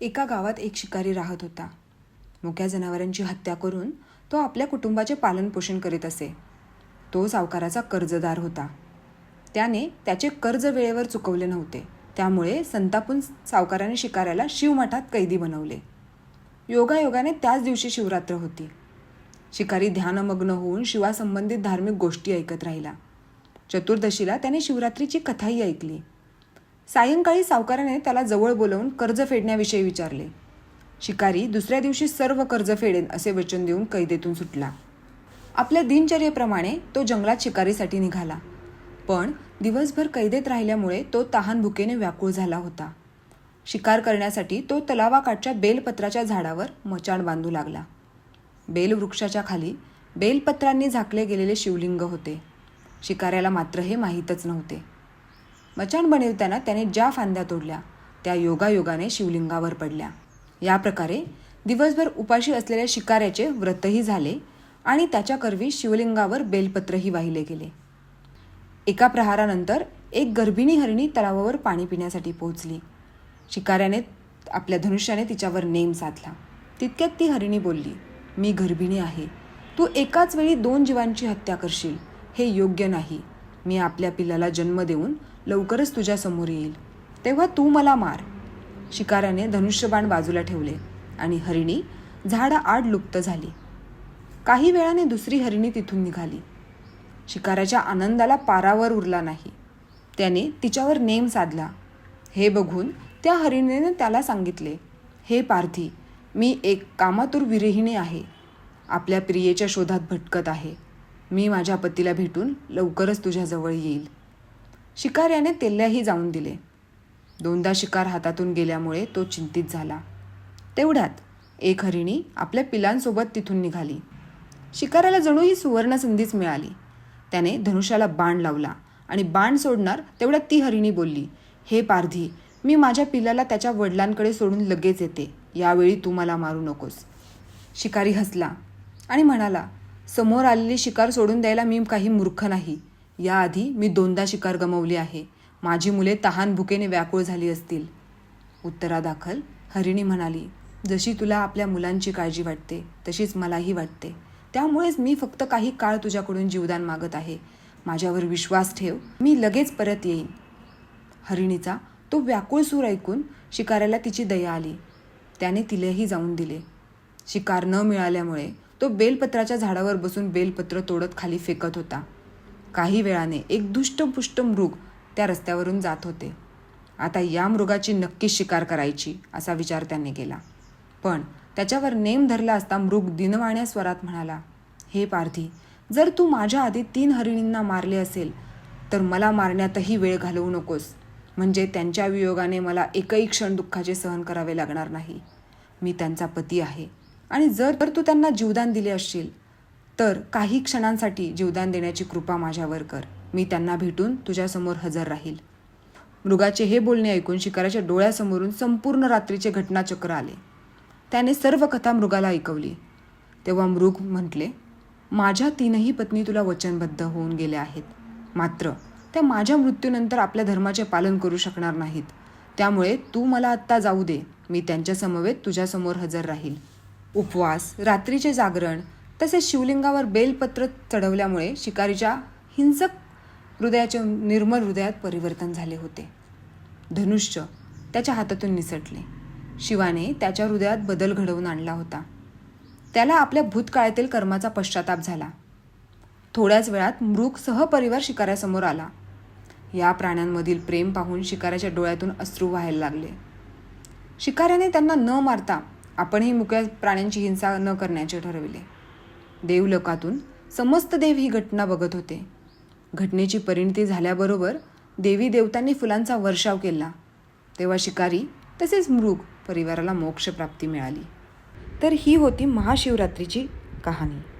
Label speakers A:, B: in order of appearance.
A: एका गावात एक शिकारी राहत होता. मोक्या जनावरांची हत्या करून तो आपल्या कुटुंबाचे पालनपोषण करीत असे. तो सावकाराचा कर्जदार होता. त्याने त्याचे कर्ज वेळेवर चुकवले नव्हते. त्यामुळे संतापून सावकाराने शिकाऱ्याला शिवमठात कैदी बनवले. योगायोगाने त्याच दिवशी शिवरात्र होती. शिकारी ध्यानमग्न होऊन शिवासंबंधित धार्मिक गोष्टी ऐकत राहिला. चतुर्दशीला त्याने शिवरात्रीची कथाही ऐकली. सायंकाळी सावकाराने त्याला जवळ बोलवून कर्ज फेडण्याविषयी विचारले. शिकारी दुसऱ्या दिवशी सर्व कर्ज फेडेन असे वचन देऊन कैदेतून सुटला. आपल्या दिनचर्येप्रमाणे तो जंगलात शिकारीसाठी निघाला. पण दिवसभर कैदेत राहिल्यामुळे तो तहान भुकेने व्याकुळ झाला होता. शिकार करण्यासाठी तो तलावाकाठच्या बेलपत्राच्या झाडावर मचाण बांधू लागला. बेलवृक्षाच्या खाली बेलपत्रांनी झाकले गेलेले शिवलिंग होते. शिकाऱ्याला मात्र हे माहीतच नव्हते. मचाण बनविताना त्याने ज्या फांद्या तोडल्या त्या योगायोगाने शिवलिंगावर पडल्या. या प्रकारे दिवसभर उपाशी असलेल्या शिकाऱ्याचे व्रतही झाले आणि त्याच्या करवी शिवलिंगावर बेलपत्रही वाहिले गेले. एका प्रहारानंतर एक गर्भिणी हरिणी तलावावर पाणी पिण्यासाठी पोहोचली. शिकाऱ्याने आपल्या धनुष्याने तिच्यावर नेम साधला. तितक्यात ती हरिणी बोलली मी गर्भिणी आहे. तू एकाच वेळी दोन जीवांची हत्या करशील. हे योग्य नाही. मी आपल्या पिल्लाला जन्म देऊन लवकरच तुझ्यासमोर येईल. तेव्हा तू मला मार. शिकाऱ्याने धनुष्यबाण बाजूला ठेवले आणि हरिणी झाडा आड लुप्त झाली. काही वेळाने दुसरी हरिणी तिथून निघाली. शिकाऱ्याच्या आनंदाला पारावर उरला नाही. त्याने तिच्यावर नेम साधला. हे बघून त्या हरिणीने त्याला सांगितले हे पार्थी मी एक कामातूर विरहिणी आहे. आपल्या प्रियेच्या शोधात भटकत आहे. मी माझ्या पतीला भेटून लवकरच तुझ्याजवळ येईल. शिकाऱ्याने तेल्याही जाऊन दिले. दोनदा शिकार हातातून गेल्यामुळे तो चिंतित झाला. तेवढ्यात एक हरिणी आपल्या पिलांसोबत तिथून निघाली. शिकाऱ्याला जणू ही सुवर्ण संधीच मिळाली. त्याने धनुष्याला बाण लावला आणि बाण सोडणार तेवढ्यात ती हरिणी बोलली हे पारधी मी माझ्या पिलाला त्याच्या वडिलांकडे सोडून लगेच येते. यावेळी तू मला मारू नकोस. शिकारी हसला आणि म्हणाला समोर आलेली शिकार सोडून द्यायला मी काही मूर्ख नाही. याआधी मी दोनदा शिकार गमावली आहे. माझी मुले तहान भुकेने व्याकुळ झाली असतील. उत्तरादाखल हरिणी म्हणाली जशी तुला आपल्या मुलांची काळजी वाटते तशीच मलाही वाटते. त्यामुळेच मी फक्त काही काळ तुझ्याकडून जीवदान मागत आहे. माझ्यावर विश्वास ठेव मी लगेच परत येईन. हरिणीचा तो व्याकुळ सूर ऐकून शिकाऱ्याला तिची दया आली. त्याने तिलाही जाऊन दिले. शिकार न मिळाल्यामुळे तो बेलपत्राच्या झाडावर बसून बेलपत्र तोडत खाली फेकत होता. काही वेळाने एक दुष्टपुष्ट मृग त्या रस्त्यावरून जात होते. आता या मृगाची नक्कीच शिकार करायची असा विचार त्याने केला. पण त्याच्यावर नेम धरला असता मृग दिनवाण्या स्वरात म्हणाला हे पारधी जर तू माझ्या आधी तीन हरिणींना मारले असेल तर मला मारण्यातही वेळ घालवू नकोस. म्हणजे त्यांच्या वियोगाने मला एकही क्षण दुःखाचे सहन करावे लागणार नाही. मी त्यांचा पती आहे. आणि जर तर तू त्यांना जीवदान दिले असशील तर काही क्षणांसाठी जीवदान देण्याची कृपा माझ्यावर कर. मी त्यांना भेटून तुझ्यासमोर हजर राहील. मृगाचे हे बोलणे ऐकून शिकाऱ्याच्या डोळ्यासमोरून संपूर्ण रात्रीचे घटनाचक्र आले. त्याने सर्व कथा मृगाला ऐकवली. तेव्हा मृग म्हटले माझ्या तीनही पत्नी तुला वचनबद्ध होऊन गेल्या आहेत. मात्र त्या माझ्या मृत्यूनंतर आपल्या धर्माचे पालन करू शकणार नाहीत. त्यामुळे तू मला आत्ता जाऊ दे. मी त्यांच्या समवेत तुझ्यासमोर हजर राहील. उपवास रात्रीचे जागरण तसेच शिवलिंगावर बेलपत्र चढवल्यामुळे शिकारीच्या हिंसक हृदयाचे निर्मल हृदयात परिवर्तन झाले होते. धनुष्य त्याच्या हातातून निसटले. शिवाने त्याच्या हृदयात बदल घडवून आणला होता. त्याला आपल्या भूतकाळातील कर्माचा पश्चाताप झाला. थोड्याच वेळात मृग सहपरिवार शिकाऱ्यासमोर आला. या प्राण्यांमधील प्रेम पाहून शिकाऱ्याच्या डोळ्यातून अश्रू व्हायला लागले. शिकाऱ्याने त्यांना न मारता आपणही मुक्या प्राण्यांची हिंसा न करण्याचे ठरविले. देवलोकातून समस्त देव ही घटना बघत होते. घटनेची परिणती झाल्याबरोबर देवी देवतांनी फुलांचा वर्षाव केला. तेव्हा शिकारी तसेच मृग परिवाराला मोक्षप्राप्ती मिळाली. तर ही होती महाशिवरात्रीची कहाणी.